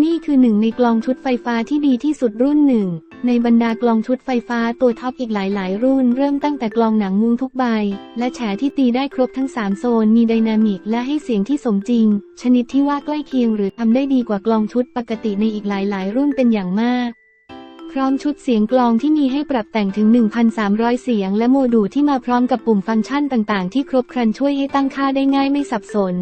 นี่คือหนึ่งในกลองชุดไฟฟ้าที่ดีที่สุดรุ่นหนึ่ง ในบรรดากลองชุดไฟฟ้าตัวท็อปอีกหลาย ๆ รุ่น เริ่มตั้งแต่กลองหนังมุงทุกใบ และแฉที่ตีได้ครบทั้ง 3 โซน มีไดนามิกและให้เสียงที่สมจริง ชนิดที่ว่าใกล้เคียงหรือทำได้ดีกว่ากลองชุดปกติในอีกหลาย ๆ รุ่นเป็นอย่างมาก พร้อมชุดเสียงกลองที่มีให้ปรับแต่งถึง 1,300 เสียง และโมดูลที่มาพร้อมกับปุ่มฟังก์ชันต่าง ๆ ที่ครบครันช่วยให้ตั้งค่าได้ง่ายไม่สับสน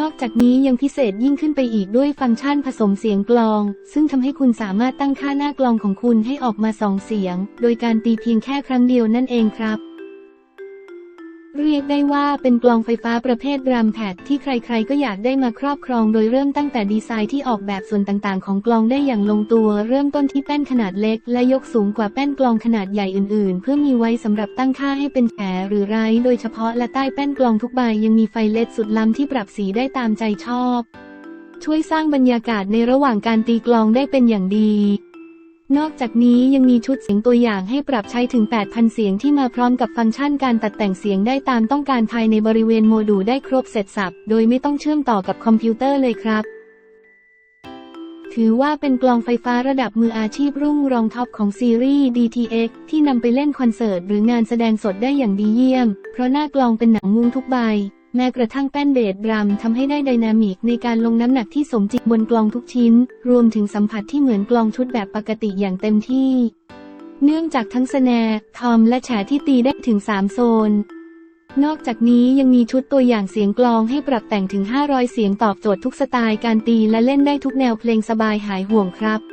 นอกจากนี้ยังพิเศษยิ่งขึ้นไปอีกด้วยฟังก์ชันผสมเสียงกลอง ซึ่งทำให้คุณสามารถตั้งค่าหน้ากลองของคุณให้ออกมาสองเสียง โดยการตีเพียงแค่ครั้งเดียวนั่นเองครับ เรียกได้ว่าเป็นกลองไฟฟ้าประเภทดรัมแพดที่ใครๆ ก็อยากได้มาครอบครองโดยเริ่มตั้งแต่ดีไซน์ที่ออกแบบส่วนต่างๆ ของกลองได้อย่างลงตัว เริ่มต้นที่แป้นขนาดเล็ก และยกสูงกว่าแป้นกลองขนาดใหญ่อื่นๆ เพื่อมีไว้สำหรับตั้งค่าให้เป็นแฉหรือไร้โดยเฉพาะและใต้แป้นกลองทุกใบยังมีไฟเลดสุดล้ำที่ปรับสีได้ตามใจชอบ ช่วยสร้างบรรยากาศในระหว่างการตีกลองได้เป็นอย่างดี นอกจากนี้ยังมีชุดเสียงตัวอย่างให้ปรับใช้ถึง 8,000 เสียงที่มาพร้อมกับฟังก์ชันการตัดแต่งเสียงได้ตามต้องการภายในบริเวณโมดูลได้ครบเสร็จสับ โดยไม่ต้องเชื่อมต่อกับคอมพิวเตอร์เลยครับ ถือว่าเป็นกลองไฟฟ้าระดับมืออาชีพรุ่งรองท็อปของซีรีส์ DTX ที่นำไปเล่นคอนเสิร์ตหรืองานแสดงสดได้อย่างดีเยี่ยม เพราะหน้ากลองเป็นหนังมุ้งทุกใบ แม้กระทั่งแป้นเบสดรัมทำให้ได้ไดนามิกในการลงน้ำหนักที่สมจริงบนกลองทุกชิ้น รวมถึงสัมผัสที่เหมือนกลองชุดแบบปกติอย่างเต็มที่ เนื่องจากทั้งสแนร์ทอมและแฉที่ตีได้ถึง 3 โซน นอกจากนี้ยังมีชุดตัวอย่างเสียงกลองให้ปรับแต่งถึง 500 เสียงตอบโจทย์ทุกสไตล์การตีและเล่นได้ทุกแนวเพลงสบายหายห่วงครับ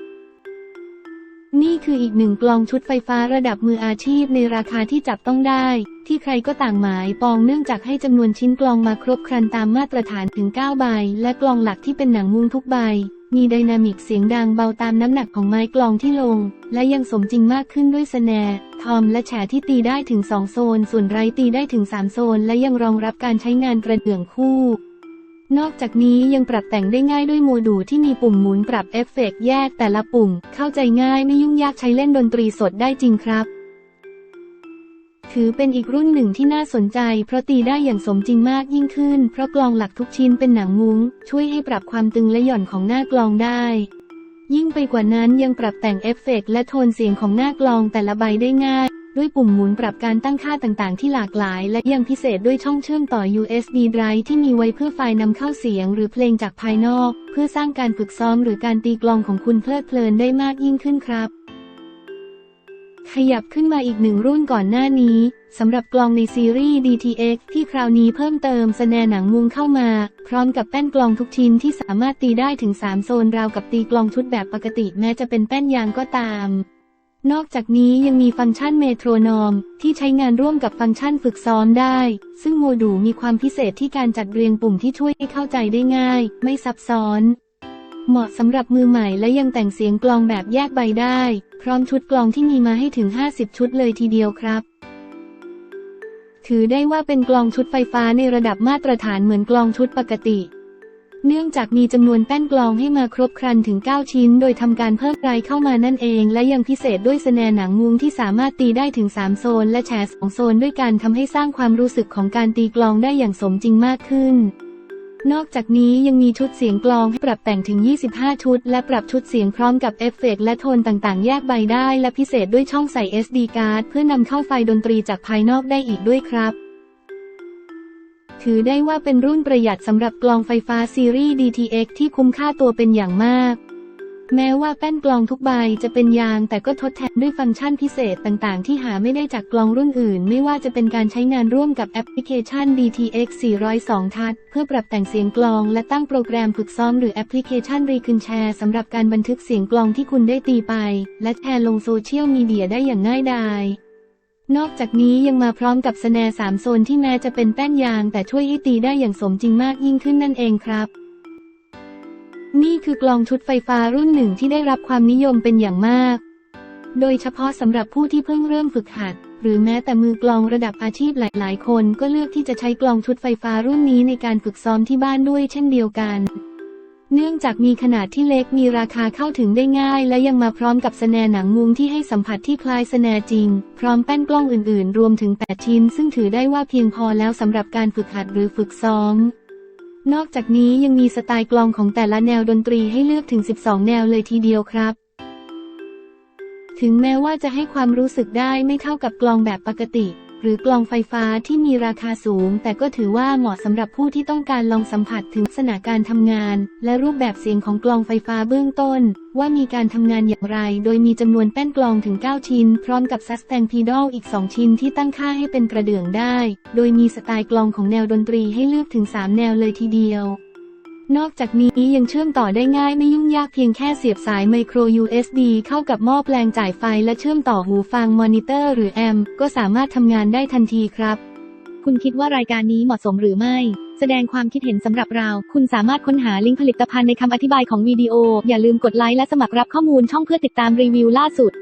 นี่คืออีกหนึ่งกลองชุดไฟฟ้าระดับมืออาชีพในราคาที่จับต้องได้ ที่ใครก็ต่างหมายปองเนื่องจากให้จำนวนชิ้นกลองมาครบครันตามมาตรฐานถึง 9 ใบ และกลองหลักที่เป็นหนังมุ้งทุกใบ มีไดนามิกเสียงดังเบาตามน้ำหนักของไม้กลองที่ลง และยังสมจริงมากขึ้นด้วยสแนร์ทอมและแฉที่ตีได้ถึง 2 โซน ส่วนไรตีได้ถึง 3 โซน และยังรองรับการใช้งานกระเดื่องคู่ นอกจากนี้ยังปรับแต่งได้ง่ายด้วยโมดูลที่มีปุ่มหมุนปรับเอฟเฟกต์แยกแต่ละปุ่ม เข้าใจง่ายไม่ยุ่งยากใช้เล่นดนตรีสดได้จริงครับ ถือเป็นอีกรุ่นหนึ่งที่น่าสนใจ เพราะตีได้อย่างสมจริงมากยิ่งขึ้น เพราะกลองหลักทุกชิ้นเป็นหนังมุ้ง ช่วยให้ปรับความตึงและหย่อนของหน้ากลองได้ ยิ่งไปกว่านั้นยังปรับแต่งเอฟเฟกต์และโทนเสียงของหน้ากลองแต่ละใบได้ง่าย ด้วยปุ่มหมุนปรับการตั้งค่าต่างๆ ที่หลากหลาย และยังพิเศษด้วยช่องเชื่อมต่อ USB drive ที่มีไว้เพื่อไฟล์นำเข้าเสียงหรือเพลงจากภายนอก เพื่อสร้างการฝึกซ้อมหรือการตีกลองของคุณเพลิดเพลินได้มากยิ่งขึ้นครับขยับขึ้นมาอีกหนึ่งรุ่นก่อนหน้านี้ สำหรับกลองในซีรีส์ DTX ที่คราวนี้เพิ่มเติมสแนหนังมุงเข้ามา พร้อมกับแป้นกลองทุกชิ้นที่สามารถตีได้ถึง 3 โซนราวกับตีกลองชุดแบบปกติแม้จะเป็นแป้นยางก็ตาม นอกจากนี้ยังมีฟังก์ชันเมโทรนอม ที่ใช้งานร่วมกับฟังก์ชันฝึกซ้อมได้ ซึ่งโมดูลมีความพิเศษที่การจัดเรียงปุ่มที่ช่วยให้เข้าใจได้ง่าย ไม่ซับซ้อน เหมาะสำหรับมือใหม่และยังแต่งเสียงกลองแบบแยกใบได้ พร้อมชุดกลองที่มีมาให้ถึง 50 ชุดเลยทีเดียวครับ ถือได้ว่าเป็นกลองชุดไฟฟ้าในระดับมาตรฐานเหมือนกลองชุดปกติ เนื่องจากมีจำนวนแป้นกลองให้มาครบครันถึง 9 ชิ้น โดยทำการเพิ่มรายเข้ามานั่นเอง และยังพิเศษด้วยสแนหนังมุงที่สามารถตีได้ถึง 3 โซน และแฉสองโซนด้วยการทำให้สร้างความรู้สึกของการตีกลองได้อย่างสมจริงมากขึ้น นอกจากนี้ยังมีชุดเสียงกลองให้ปรับแต่งถึง 25 ชุด และปรับชุดเสียงพร้อมกับเอฟเฟกต์และโทนต่างๆ แยกใบได้ และพิเศษด้วยช่องใส่ SD card เพื่อนำเข้าไฟดนตรีจากภายนอกได้อีกด้วยครับ ถือได้ว่าเป็นรุ่นประหยัดสำหรับกลองไฟฟ้าซีรีส์ DTX ที่คุ้มค่าตัวเป็นอย่างมาก แม้ว่าแป้นกลองทุกใบจะเป็นยางแต่ก็ทดแทนด้วยฟังก์ชันพิเศษต่างๆ ที่หาไม่ได้จากกลองรุ่นอื่น ไม่ว่าจะเป็นการใช้งานร่วมกับแอปพลิเคชัน DTX 402 ทัชเพื่อปรับแต่งเสียงกลองและตั้งโปรแกรมฝึกซ้อมหรือแอปพลิเคชันรีคืนแชร์สำหรับการบันทึกเสียงกลองที่คุณได้ตีไป และแชร์ลงโซเชียลมีเดียได้อย่างง่ายดาย นอกจากนี้ยังมาพร้อมกับสแนร์3โซนที่แม้จะเป็นแป้นยางแต่ช่วยให้ตีได้อย่างสมจริงมากยิ่งขึ้นนั่นเองครับ นี่คือกลองชุดไฟฟ้ารุ่นหนึ่งที่ได้รับความนิยมเป็นอย่างมาก โดยเฉพาะสำหรับผู้ที่เพิ่งเริ่มฝึกหัด หรือแม้แต่มือกลองระดับอาชีพหลาย ๆ คนก็เลือกที่จะใช้กลองชุดไฟฟ้ารุ่นนี้ในการฝึกซ้อมที่บ้านด้วยเช่นเดียวกัน เนื่องจากมีขนาดที่เล็กมีราคาเข้าถึงได้ง่าย และยังมาพร้อมกับสแนหนังมุงที่ให้สัมผัสที่คล้ายสแนจริง พร้อมแป้นกล้องอื่นๆ รวมถึง 8 ชิ้น ซึ่งถือได้ว่าเพียงพอแล้วสำหรับการฝึกหัดหรือฝึกซ้อม นอกจากนี้ยังมีสไตล์กลองของแต่ละแนวดนตรีให้เลือกถึง 12 แนวเลยทีเดียวครับ ถึงแม้ว่าจะให้ความรู้สึกได้ไม่เท่ากับกลองแบบปกติ หรือกลองไฟฟ้าที่มีราคาสูง แต่ก็ถือว่าเหมาะสำหรับผู้ที่ต้องการลองสัมผัสถึงลักษณะการทำงาน และรูปแบบเสียงของกลองไฟฟ้าเบื้องต้น ว่ามีการทำงานอย่างไร โดยมีจำนวนแป้นกลองถึง 9 ชิ้น พร้อมกับซัสแตนพีดอลอีก 2 ชิ้นที่ตั้งค่าให้เป็นกระเดื่องได้ โดยมีสไตล์กลองของแนวดนตรีให้เลือกถึง 3 แนวเลยทีเดียว นอกจากนี้ยังเชื่อมต่อได้ง่ายไม่ยุ่งยากเพียงแค่เสียบสายไมโคร USB เข้ากับหม้อแปลงจ่ายไฟและเชื่อมต่อหูฟังมอนิเตอร์หรือแอมก็สามารถทำงานได้ทันทีครับ คุณคิดว่ารายการนี้เหมาะสมหรือไม่ แสดงความคิดเห็นสำหรับเรา คุณสามารถค้นหาลิงก์ผลิตภัณฑ์ในคำอธิบายของวิดีโอ อย่าลืมกดไลค์และสมัครรับข้อมูลช่องเพื่อติดตามรีวิวล่าสุด